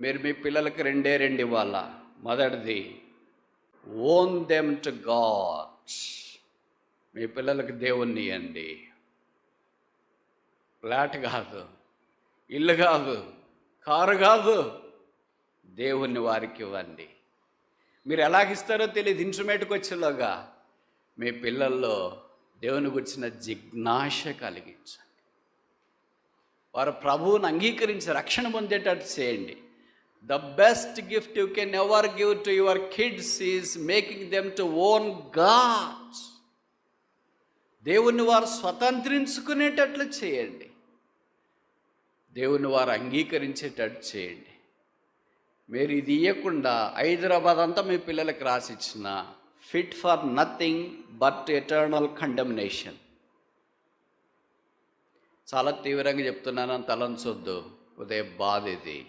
మీరు మీ పిల్లలకి రెండే రెండు ఇవ్వాల? మొదటిది ఓన్ దెమ్ టు గాడ్ మీ పిల్లలకి దేవుణ్ణి ఇవ్వండి ఫ్లాట్ కాదు ఇల్లు కాదు కారు కాదు దేవుణ్ణి వారికి ఇవ్వండి. మీరు ఎలాగిస్తారో తెలియదు ఇన్స్ట్రుమెంట్కి వచ్చేలాగా. మీ పిల్లల్లో దేవుని గురించిన జిజ్ఞాస కలిగించండి. వారు ప్రభువుని అంగీకరించి రక్షణ పొందేటట్టు చేయండి. The best gift you can ever give to your kids is making them to own God దేవుణ్ణి వారు స్వతంత్రించుకునేటట్లు చేయండి. దేవుని వారు అంగీకరించేటట్టు చేయండి. మీరు ఇది ఇవ్వకుండా హైదరాబాద్ అంతా మీ పిల్లలకు రాసిచ్చిన fit for nothing but eternal condemnation చాలా తీవ్రంగా చెప్తున్నాను తలంచొద్దు. ఉదయం బాధ ఇది.